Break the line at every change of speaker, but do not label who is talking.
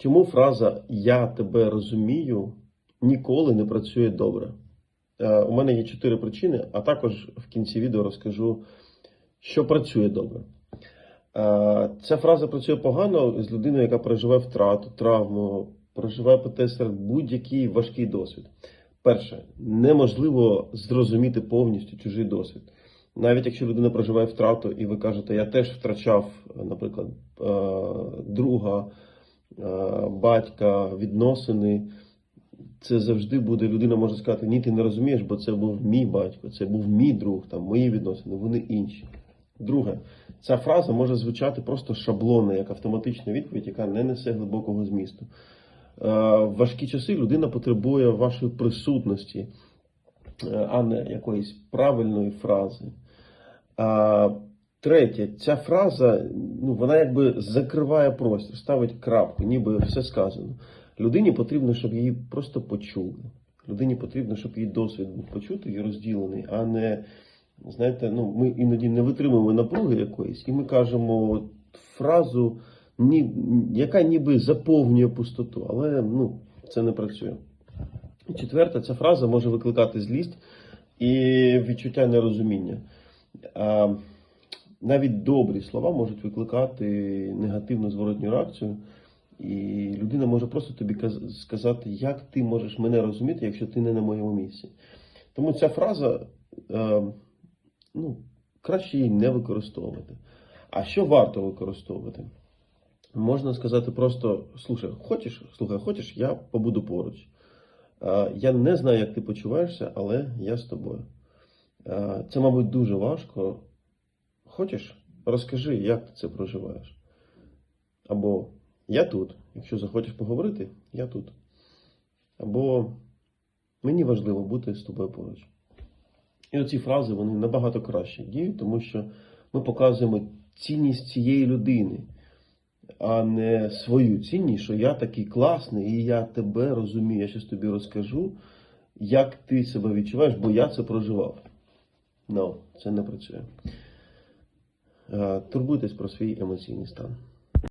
Чому фраза Я тебе розумію ніколи не працює добре? Е, У мене є чотири причини, а також в кінці відео розкажу, що працює добре. Е, Ця фраза працює погано з людиною, яка переживає втрату, травму, переживає ПТСР, будь-який важкий досвід. Перше, неможливо зрозуміти повністю чужий досвід. Навіть якщо людина проживає втрату, і ви кажете, я теж втрачав, наприклад, е, друга, батька, відносини. Це завжди буде людина може сказати, ні, ти не розумієш, бо це був мій батько, це був мій друг, там мої відносини, вони інші. Друге, ця фраза може звучати просто шаблонно, як автоматична відповідь, яка не несе глибокого змісту. Е, В важкі часи людина потребує вашої присутності, е, а не якоїсь правильної фрази. Третє, ця фраза, ну, вона якби закриває простір, ставить крапку, ніби все сказано. Людині потрібно, щоб її просто почули. Людині потрібно, щоб її досвід був почутий і розділений, а не, знаєте, ну, ми іноді не витримуємо напруги якоїсь, і ми кажемо фразу, ні, яка ніби заповнює пустоту, але ну, це не працює. І четверте, ця фраза може викликати злість і відчуття нерозуміння. Навіть добрі слова можуть викликати негативну зворотню реакцію, і людина може просто тобі сказати, як ти можеш мене розуміти, якщо ти не на моєму місці. Тому ця фраза е, ну, краще її не використовувати. А що варто використовувати? Можна сказати просто: слухай, хочеш, слухай, хочеш, я побуду поруч. Е, Я не знаю, як ти почуваєшся, але я з тобою. Е, Це, мабуть, дуже важко. Хочеш? Розкажи, як ти це проживаєш. Або я тут. Якщо захочеш поговорити, я тут. Або мені важливо бути з тобою поруч. І оці фрази вони набагато краще діють, тому що ми показуємо цінність цієї людини, а не свою цінність, що я такий класний і я тебе розумію. Я щось тобі розкажу, як ти себе відчуваєш, бо я це проживав. Ну, це не працює. Е, Турбуйтесь про свій емоційний стан.